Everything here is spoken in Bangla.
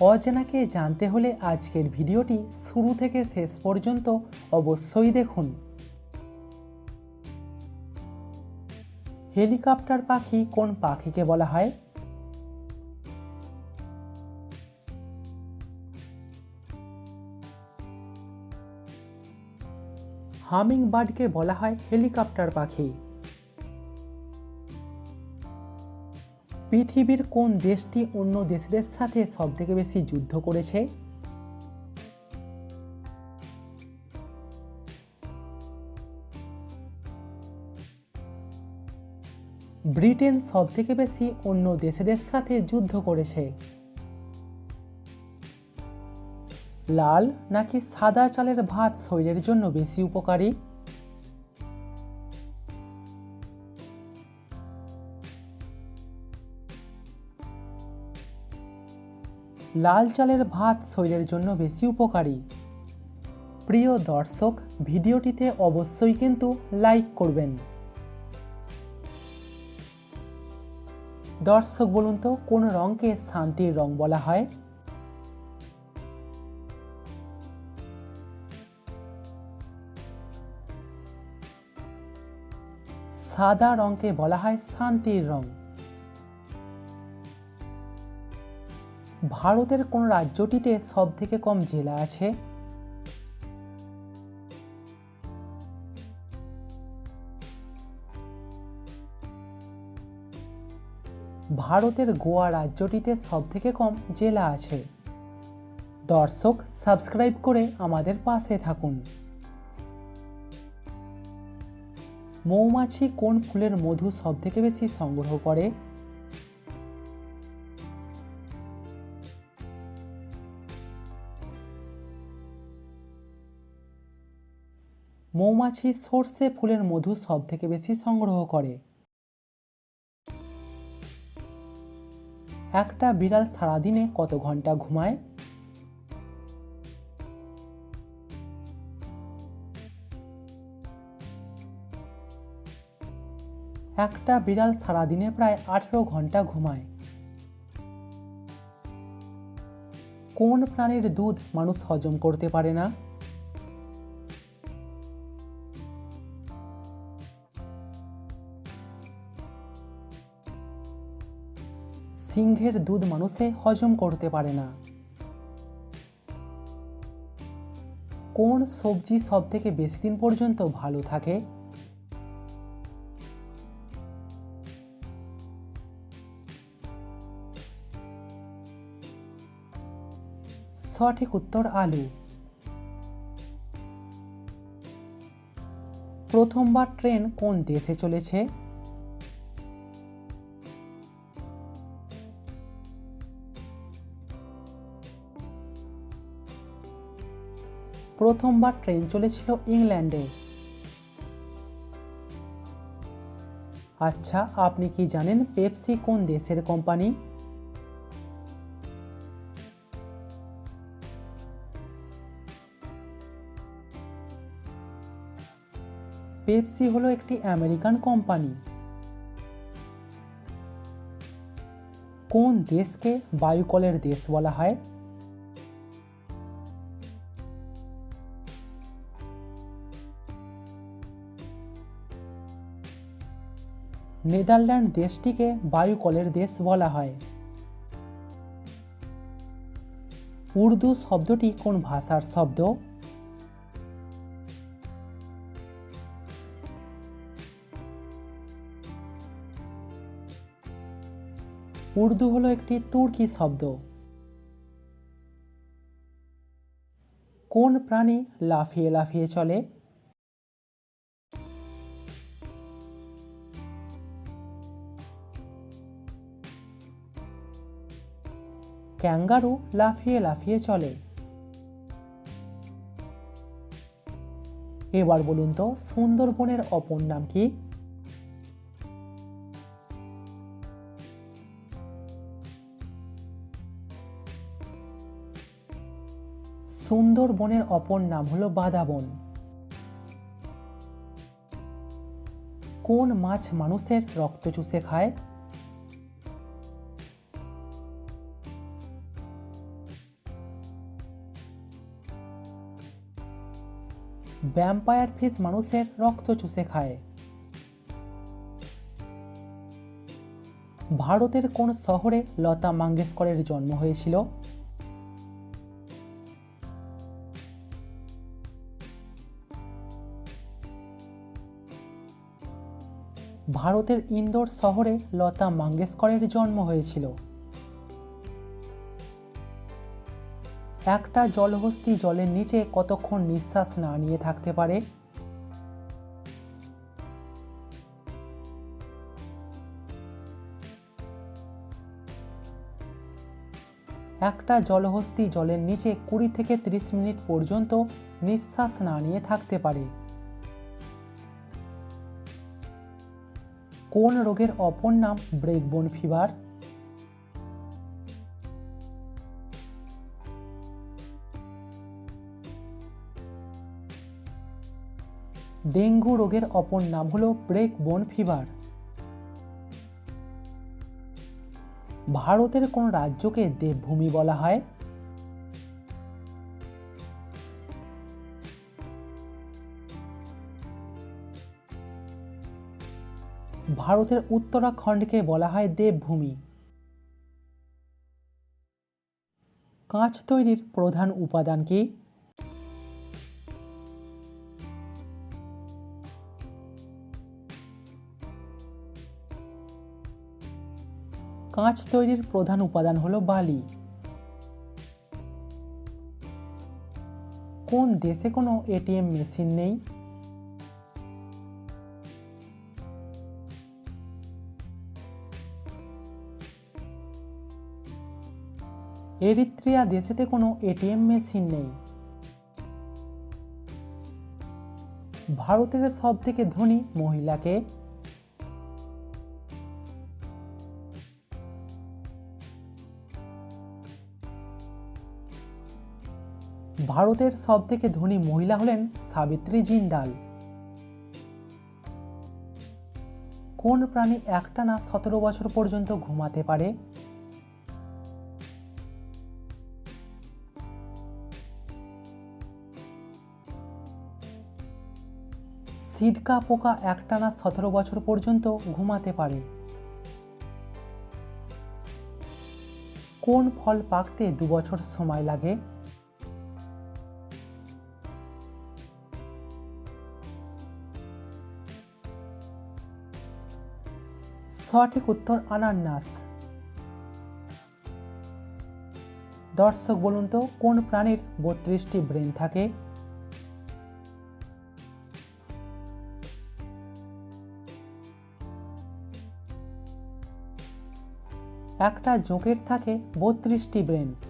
অজানাকে জানতে হলে আজকের ভিডিওটি শুরু থেকে শেষ পর্যন্ত অবশ্যই দেখুন। হেলিকপ্টার পাখি কোন পাখিকে বলা হয়? হামিং বার্ডকে বলা হয় হেলিকপ্টার পাখি। পৃথিবীর কোন দেশটি অন্য দেশদের সাথে সবথেকে বেশি যুদ্ধ করেছে? ব্রিটেন সবথেকে বেশি অন্য দেশেদের সাথে যুদ্ধ করেছে? লাল নাকি সাদা চালের ভাত শরীরের জন্য বেশি উপকারী? লাল চালের ভাত শরীরের জন্য বেশি উপকারী। প্রিয় দর্শক, ভিডিওটিতে অবশ্যই কিন্তু লাইক করবেন। দর্শক, বলুন তো, কোন রঙকে শান্তির রং বলা হয়? সাদা রঙকে বলা হয় শান্তির রং। ভারতের কোন রাজ্যটিতে সব থেকে কম জেলা আছে? ভারতের গোয়া রাজ্যটিতে সব থেকে কম জেলা আছে। দর্শক, সাবস্ক্রাইব করে আমাদের পাশে থাকুন। মৌমাছি কোন ফুলের মধু সব থেকে বেশি সংগ্রহ করে? মৌমাছি সর্ষে ফুলের মধু সব থেকে বেশি সংগ্রহ করে। একটা বিড়াল সারাদিনে কত ঘণ্টা ঘুমায়? একটা বিড়াল সারাদিনে প্রায় আঠেরো ঘণ্টা ঘুমায়। কোন প্রাণীর দুধ মানুষ হজম করতে পারে না? সিংহের দুধ মানুষে হজম করতে পারে না। কোন সবজি সব থেকে বেশি দিন পর্যন্ত ভালো থাকে? সঠিক উত্তর আলু। প্রথমবার ট্রেন কোন দেশে চলেছে? প্রথমবার ট্রেন চলেছিল ইংল্যান্ডে। আচ্ছা আপনি কি জানেন পেপসি কোন দেশের কোম্পানি? পেপসি হলো একটি আমেরিকান কোম্পানি। কোন দেশকে বায়ুকলের দেশ বলা হয়? নেদারল্যান্ড দেশটিকে বায়ুকলের দেশ বলা হয়। উর্দু শব্দটি কোন ভাষার শব্দ? উর্দু হলো একটি তুর্কি শব্দ। কোন প্রাণী লাফিয়ে লাফিয়ে চলে? ক্যাঙ্গারু লাফিয়ে লাফিয়ে চলে। এবার বলুন তো, সুন্দরবনের অপর নাম কি? সুন্দরবনের অপর নাম হলো বাদাবন। কোন মাছ মানুষের রক্ত চুষে খায়? ভ্যাম্পায়ার ফিশ মানুষের রক্ত চুষে খায়। ভারতের কোন শহরে লতা মঙ্গেশকরের জন্ম হয়েছিল? ভারতের ইন্দোর শহরে লতা মঙ্গেশকরের জন্ম হয়েছিল। একটা জলহস্তী জলের নিচে কতক্ষণ নিঃশ্বাস না নিয়ে থাকতে পারে? একটা জলহস্তী জলের নিচে কুড়ি থেকে ত্রিশ মিনিট পর্যন্ত নিঃশ্বাস না নিয়ে থাকতে পারে। কোন রোগের অপর নাম ব্রেকবোন ফিভার? ডেঙ্গু রোগের অপর নাম হলো ব্রেক বোন ফিভার। ভারতের কোন রাজ্যকে দেবভূমি বলা হয়? ভারতের উত্তরাখণ্ডকে বলা হয় দেবভূমি। কাঁচ তৈরির প্রধান উপাদান কি? কাঁচ তৈরির প্রধান উপাদান হলো বালি। কোন দেশে কোনো এটিএম মেশিন নেই? এরিত্রিয়া দেশেতে কোনো এটিএম মেশিন নেই। ভারতের সব থেকে ধনী মহিলাকে ভারতের সব থেকে ধনী মহিলা হলেন সাবিত্রী জিন্দাল কোন প্রাণী একটানা সতেরো বছর পর্যন্ত ঘুমাতে পারে? সিডকা পোকা একটানা সতেরো বছর পর্যন্ত ঘুমাতে পারে? কোন ফল পাকতে দু বছর সময় লাগে? সঠিক উত্তর আনান্নাস দর্শক, বলুন তো, কোন প্রাণীর বত্রিশটি ব্রেন থাকে? একটা জোঁকের থাকে বত্রিশটি ব্রেন।